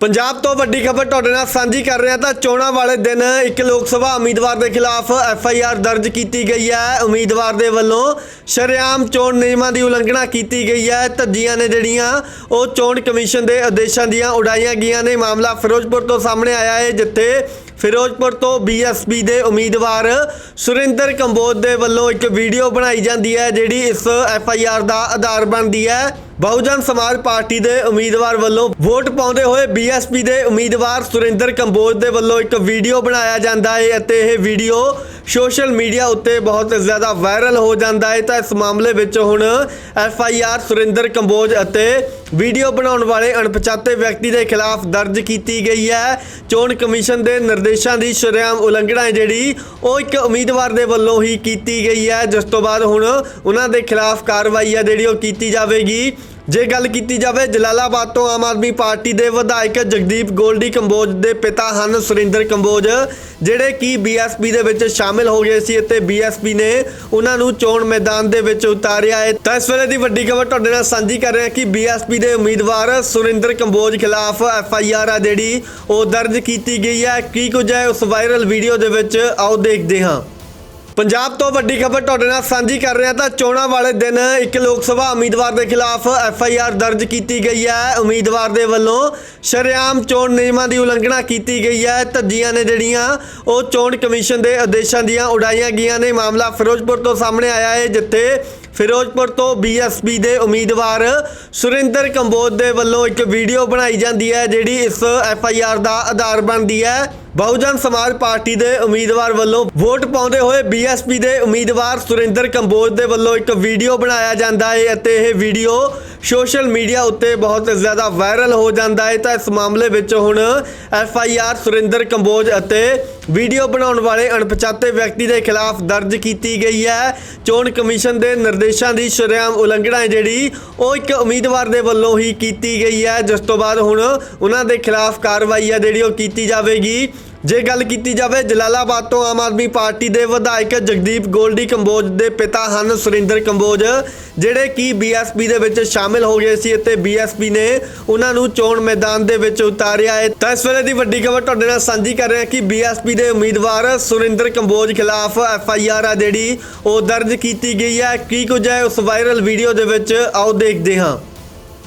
ਪੰਜਾਬ ਤੋਂ ਵੱਡੀ ਖਬਰ ਤੁਹਾਡੇ ਨਾਲ ਸਾਂਝੀ ਕਰ ਰਿਹਾ ਤਾਂ ਚੋਣਾਂ ਵਾਲੇ ਦਿਨ ਇੱਕ ਲੋਕ ਸਭਾ ਉਮੀਦਵਾਰ ਦੇ ਖਿਲਾਫ ਐਫ ਆਈ ਆਰ ਦਰਜ ਕੀਤੀ ਗਈ ਹੈ। ਉਮੀਦਵਾਰ ਦੇ ਵੱਲੋਂ ਸ਼ਰੇਆਮ ਚੋਣ ਨਿਯਮਾਂ ਦੀ ਉਲੰਘਣਾ ਕੀਤੀ ਗਈ ਹੈ। ਧੱਜੀਆਂ ਨੇ ਜਿਹੜੀਆਂ ਉਹ ਚੋਣ ਕਮਿਸ਼ਨ ਦੇ ਆਦੇਸ਼ਾਂ ਦੀਆਂ ਉਡਾਈਆਂ ਗਈਆਂ ਨੇ। ਮਾਮਲਾ ਫਿਰੋਜ਼ਪੁਰ ਤੋਂ ਸਾਹਮਣੇ ਆਇਆ ਹੈ, ਜਿੱਥੇ ਫਿਰੋਜ਼ਪੁਰ ਤੋਂ ਬੀਐਸਪੀ ਦੇ ਉਮੀਦਵਾਰ ਸੁਰਿੰਦਰ ਕੰਬੋਜ ਦੇ ਵੱਲੋਂ ਇੱਕ ਵੀਡੀਓ ਬਣਾਈ ਜਾਂਦੀ ਹੈ, ਜਿਹੜੀ ਇਸ ਐਫ ਆਈ ਆਰ ਦਾ ਆਧਾਰ ਬਣਦੀ ਹੈ। ਬਹੁਜਨ ਸਮਾਜ ਪਾਰਟੀ ਦੇ ਉਮੀਦਵਾਰ ਵੱਲੋਂ ਵੋਟ ਪਾਉਂਦੇ ਹੋਏ ਬੀਐਸਪੀ ਦੇ ਉਮੀਦਵਾਰ ਸੁਰਿੰਦਰ ਕੰਬੋਜ ਦੇ ਵੱਲੋਂ ਇੱਕ ਵੀਡੀਓ ਬਣਾਇਆ ਜਾਂਦਾ ਹੈ ਅਤੇ ਇਹ ਵੀਡੀਓ ਸੋਸ਼ਲ ਮੀਡੀਆ ਉੱਤੇ ਬਹੁਤ ਜ਼ਿਆਦਾ ਵਾਇਰਲ ਹੋ ਜਾਂਦਾ ਹੈ। ਤਾਂ ਇਸ ਮਾਮਲੇ ਵਿੱਚ ਹੁਣ F I R Surinder Kamboj ਅਤੇ ਵੀਡੀਓ ਬਣਾਉਣ ਵਾਲੇ ਅਣਪਛਾਤੇ ਵਿਅਕਤੀ ਦੇ ਖਿਲਾਫ ਦਰਜ ਕੀਤੀ ਗਈ ਹੈ। ਚੋਣ ਕਮਿਸ਼ਨ ਦੇ ਨਿਰਦੇਸ਼ਾਂ ਦੀ ਸ਼ਰੇਆਮ ਉਲੰਘਣਾ ਜਿਹੜੀ ਉਹ ਇੱਕ ਉਮੀਦਵਾਰ ਦੇ ਵੱਲੋਂ ਹੀ ਕੀਤੀ ਗਈ ਹੈ। ਜਿਸ ਤੋਂ ਬਾਅਦ ਹੁਣ ਉਹਨਾਂ ਦੇ ਖਿਲਾਫ ਕਾਰਵਾਈ ਹੈ ਜਿਹੜੀ ਉਹ ਕੀਤੀ ਜਾਵੇਗੀ। ਜੇ ਗੱਲ ਕੀਤੀ ਜਾਵੇ, ਜਲਾਲਾਬਾਦ ਤੋਂ ਆਮ ਆਦਮੀ ਪਾਰਟੀ ਦੇ ਵਿਧਾਇਕ ਜਗਦੀਪ ਗੋਲਡੀ ਕੰਬੋਜ ਦੇ ਪਿਤਾ ਹਨ ਸੁਰਿੰਦਰ ਕੰਬੋਜ, ਜਿਹੜੇ ਕਿ ਬੀਐਸਪੀ ਦੇ ਵਿੱਚ ਸ਼ਾਮਿਲ ਹੋ ਗਏ ਸੀ ਅਤੇ ਬੀਐਸਪੀ ਨੇ ਉਹਨਾਂ ਨੂੰ ਚੋਣ ਮੈਦਾਨ ਦੇ ਵਿੱਚ ਉਤਾਰਿਆ ਹੈ। ਤਾਂ ਇਸ ਵੇਲੇ ਦੀ ਵੱਡੀ ਖਬਰ ਤੁਹਾਡੇ ਨਾਲ ਸਾਂਝੀ ਕਰ ਰਹੇ ਹਾਂ ਕਿ ਬੀਐਸਪੀ ਦੇ ਉਮੀਦਵਾਰ ਸੁਰਿੰਦਰ ਕੰਬੋਜ ਖਿਲਾਫ ਐਫ ਆਈ ਆਰ ਆ ਜਿਹੜੀ ਉਹ ਦਰਜ ਕੀਤੀ ਗਈ ਹੈ। ਕੀ ਕੁਝ ਹੈ? ਉਸ ਵਾਇਰਲ ਵੀਡੀਓ ਦੇ ਵਿੱਚ ਆਓ ਦੇਖਦੇ ਹਾਂ। ਪੰਜਾਬ ਤੋਂ ਵੱਡੀ ਖਬਰ ਤੁਹਾਡੇ ਨਾਲ ਸਾਂਝੀ ਕਰ ਰਿਹਾ ਤਾਂ ਚੋਣਾਂ ਵਾਲੇ ਦਿਨ ਇੱਕ ਲੋਕ ਸਭਾ ਉਮੀਦਵਾਰ ਦੇ ਖਿਲਾਫ ਐਫ ਆਈ ਆਰ ਦਰਜ ਕੀਤੀ ਗਈ ਹੈ। ਉਮੀਦਵਾਰ ਦੇ ਵੱਲੋਂ ਸ਼ਰੇਆਮ ਚੋਣ ਨਿਯਮਾਂ ਦੀ ਉਲੰਘਣਾ ਕੀਤੀ ਗਈ ਹੈ। ਧੱਜੀਆਂ ਨੇ ਜਿਹੜੀਆਂ ਉਹ ਚੋਣ ਕਮਿਸ਼ਨ ਦੇ ਆਦੇਸ਼ਾਂ ਦੀਆਂ ਉਡਾਈਆਂ ਗਈਆਂ ਨੇ। ਮਾਮਲਾ ਫਿਰੋਜ਼ਪੁਰ ਤੋਂ ਸਾਹਮਣੇ ਆਇਆ ਹੈ, ਜਿੱਥੇ ਫਿਰੋਜ਼ਪੁਰ ਤੋਂ ਬੀਐਸਪੀ ਦੇ ਉਮੀਦਵਾਰ ਸੁਰਿੰਦਰ ਕੰਬੋਜ ਦੇ ਵੱਲੋਂ ਇੱਕ ਵੀਡੀਓ ਬਣਾਈ ਜਾਂਦੀ ਹੈ, ਜਿਹੜੀ ਇਸ ਐਫ ਆਈ ਆਰ ਦਾ ਆਧਾਰ ਬਣਦੀ ਹੈ। ਬਹੁਜਨ ਸਮਾਜ ਪਾਰਟੀ ਦੇ ਉਮੀਦਵਾਰ ਵੱਲੋਂ ਵੋਟ ਪਾਉਂਦੇ ਹੋਏ ਬੀਐਸਪੀ ਦੇ ਉਮੀਦਵਾਰ ਸੁਰਿੰਦਰ ਕੰਬੋਜ ਦੇ ਵੱਲੋਂ ਇੱਕ ਵੀਡੀਓ ਬਣਾਇਆ ਜਾਂਦਾ ਹੈ ਅਤੇ ਇਹ ਵੀਡੀਓ ਸੋਸ਼ਲ ਮੀਡੀਆ ਉੱਤੇ ਬਹੁਤ ਜ਼ਿਆਦਾ ਵਾਇਰਲ ਹੋ ਜਾਂਦਾ ਹੈ। ਤਾਂ ਇਸ ਮਾਮਲੇ ਵਿੱਚ ਹੁਣ F I R Surinder Kamboj ਅਤੇ ਵੀਡੀਓ ਬਣਾਉਣ ਵਾਲੇ ਅਣਪਛਾਤੇ ਵਿਅਕਤੀ ਦੇ ਖਿਲਾਫ ਦਰਜ ਕੀਤੀ ਗਈ ਹੈ। ਚੋਣ ਕਮਿਸ਼ਨ ਦੇ ਨਿਰਦੇਸ਼ਾਂ ਦੀ ਸ਼ਰੇਆਮ ਉਲੰਘਣਾ ਹੈ ਜਿਹੜੀ ਉਹ ਇੱਕ ਉਮੀਦਵਾਰ ਦੇ ਵੱਲੋਂ ਹੀ ਕੀਤੀ ਗਈ ਹੈ। ਜਿਸ ਤੋਂ ਬਾਅਦ ਹੁਣ ਉਹਨਾਂ ਦੇ ਖਿਲਾਫ ਕਾਰਵਾਈ ਹੈ ਜਿਹੜੀ ਉਹ ਕੀਤੀ ਜਾਵੇਗੀ। ਜੇ ਗੱਲ ਕੀਤੀ ਜਾਵੇ, ਜਲਾਲਾਬਾਦ ਤੋਂ ਆਮ ਆਦਮੀ ਪਾਰਟੀ ਦੇ ਵਿਧਾਇਕ ਜਗਦੀਪ ਗੋਲਡੀ ਕੰਬੋਜ ਦੇ ਪਿਤਾ ਹਨ ਸੁਰਿੰਦਰ ਕੰਬੋਜ, ਜਿਹੜੇ ਕਿ ਬੀਐਸਪੀ ਦੇ ਵਿੱਚ ਸ਼ਾਮਿਲ ਹੋ ਗਏ ਸੀ ਅਤੇ ਬੀਐਸਪੀ ਨੇ ਉਹਨਾਂ ਨੂੰ ਚੋਣ ਮੈਦਾਨ ਦੇ ਵਿੱਚ ਉਤਾਰਿਆ ਹੈ। ਤਾਂ ਇਸ ਵੇਲੇ ਦੀ ਵੱਡੀ ਖਬਰ ਤੁਹਾਡੇ ਨਾਲ ਸਾਂਝੀ ਕਰ ਰਹੇ ਹਾਂ ਕਿ ਬੀਐਸਪੀ ਦੇ ਉਮੀਦਵਾਰ ਸੁਰਿੰਦਰ ਕੰਬੋਜ ਖਿਲਾਫ ਐਫ ਆਈ ਆਰ ਆ ਜਿਹੜੀ ਉਹ ਦਰਜ ਕੀਤੀ ਗਈ ਹੈ। ਕੀ ਕੁਝ ਹੈ ਉਸ ਵਾਇਰਲ ਵੀਡੀਓ ਦੇ ਵਿੱਚ? ਆਓ ਦੇਖਦੇ ਹਾਂ।